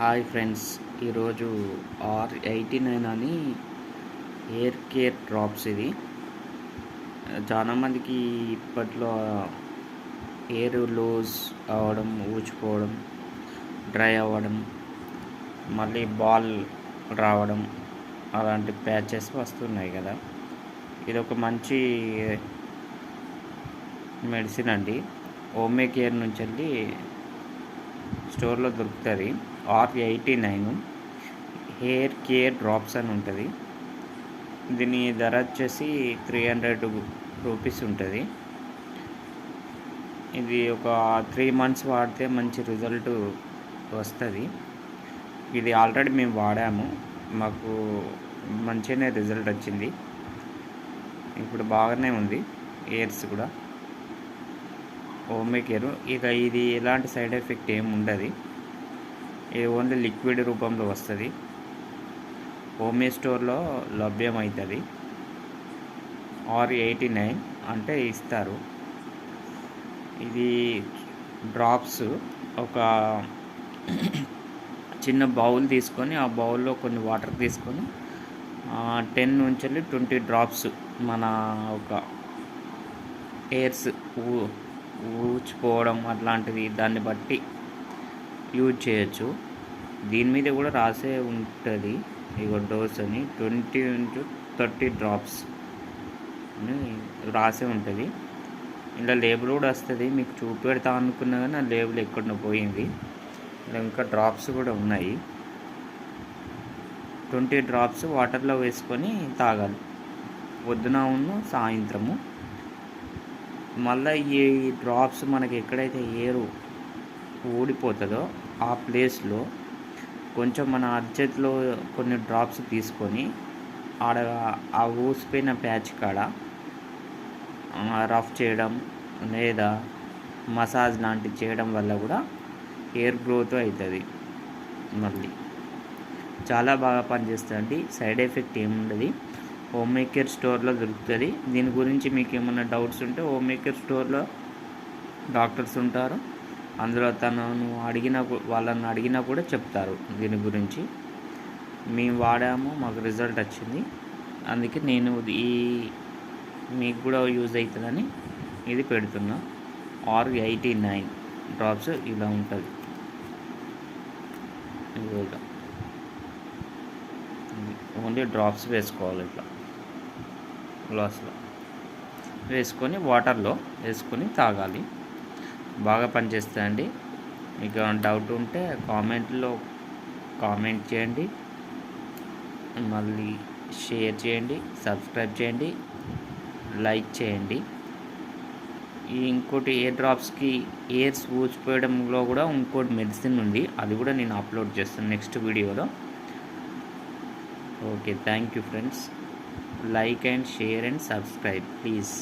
Hi friends. ఈరోజు R eighty nine అని hair care drops ఇది చాలామందికి ఇప్పట్లో హెయిర్ లూజ్ అవ్వడం ఊచిపోవడం డ్రై అవ్వడం మళ్ళీ బాల్ రావడం అలాంటి ప్యాచెస్ వస్తున్నాయి కదా. ఇది ఒక మంచి మెడిసిన్ అండి. హోమే కేర్ నుంచి వెళ్ళి స్టోర్లో దొరుకుతుంది. R eighty nine hair care drops అని ఉంటుంది. దీని ధర వచ్చేసి త్రీ హండ్రెడ్ రూపీస్ ఉంటుంది. ఇది ఒక త్రీ మంత్స్ వాడితే మంచి రిజల్ట్ వస్తుంది. ఇది ఆల్రెడీ మేము వాడాము. మాకు మంచిగానే రిజల్ట్ వచ్చింది. ఇప్పుడు బాగానే ఉంది. ఇయర్స్ కూడా. హోమే కేర్ ఇక ఇది ఎలాంటి సైడ్ ఎఫెక్ట్ ఏమి ఉండదు. ఇది ఓన్లీ లిక్విడ్ రూపంలో వస్తుంది హోమే స్టోర్లో లభ్యమవుతుంది ఆర్ ఎయిటీ నైన్ అంటే ఇస్తారు ఇది డ్రాప్స్ ఒక చిన్న బౌల్ తీసుకొని ఆ బౌల్లో కొన్ని వాటర్ తీసుకొని టెన్ నుంచి వెళ్ళి ట్వంటీ డ్రాప్స్ మన ఒక హెయిర్స్ ఊచిపోవడం అట్లాంటిది దాన్ని బట్టి యూజ్ చేయొచ్చు. దీని మీద కూడా రాసే ఉంటుంది. ఇగో డోస్ అని ట్వంటీ ఇంటూ థర్టీ డ్రాప్స్ అని రాసే ఉంటుంది. ఇలా లేబుల్ కూడా వస్తుంది. మీకు చూపెడతా అనుకున్నా కానీ ఆ లేబుల్ ఎక్కడ పోయింది. ఇంకా డ్రాప్స్ కూడా ఉన్నాయి. ట్వంటీ డ్రాప్స్ వాటర్లో వేసుకొని తాగాలి. పొద్దున ఉన్న సాయంత్రము. మళ్ళీ ఈ డ్రాప్స్ మనకి ఎక్కడైతే ఏరు ఊడిపోతుందో ఆ ప్లేస్లో కొంచెం మన అర్జెంట్లో కొన్ని డ్రాప్స్ తీసుకొని ఆడ ఆ ఊసిపోయిన ప్యాచ్ కాడ రఫ్ చేయడం లేదా మసాజ్ లాంటివి చేయడం వల్ల కూడా హెయిర్ గ్రోత్ అవుతుంది మళ్ళీ. చాలా బాగా పనిచేస్తుందండి. సైడ్ ఎఫెక్ట్ ఏముండదు. హోమ్ మేకర్ స్టోర్లో దొరుకుతుంది. దీని గురించి మీకు ఏమైనా డౌట్స్ ఉంటే హోమ్ మేకర్ స్టోర్లో డాక్టర్స్ ఉంటారు. అందులో తనను అడిగిన వాళ్ళని అడిగినా కూడా చెప్తారు దీని గురించి. మేము వాడాము మాకు రిజల్ట్ వచ్చింది. అందుకే నేను ఈ మీకు కూడా యూజ్ అవుతుందని ఇది పెడుతున్నా. ఆర్ ఎయిటీ నైన్ డ్రాప్స్ ఇలా ఉంటుంది. ఓన్లీ డ్రాప్స్ వేసుకోవాలి ఇట్లా. గ్లాస్లో. వేసుకొని వాటర్లో వేసుకొని తాగాలి. బాగా పనిచేస్తాయండి మీకు ఏమైనా డౌట్ ఉంటే కామెంట్లో కామెంట్ చేయండి. మళ్ళీ షేర్ చేయండి సబ్స్క్రైబ్ చేయండి లైక్ చేయండి. ఈ ఇంకోటి ఎయిర్ డ్రాప్స్కి ఎయిర్స్ ఊచిపోయడంలో కూడా ఇంకోటి మెడిసిన్ ఉంది. అది కూడా నేను అప్లోడ్ చేస్తాను నెక్స్ట్ వీడియోలో. Okay thank you friends. Like and share and subscribe please.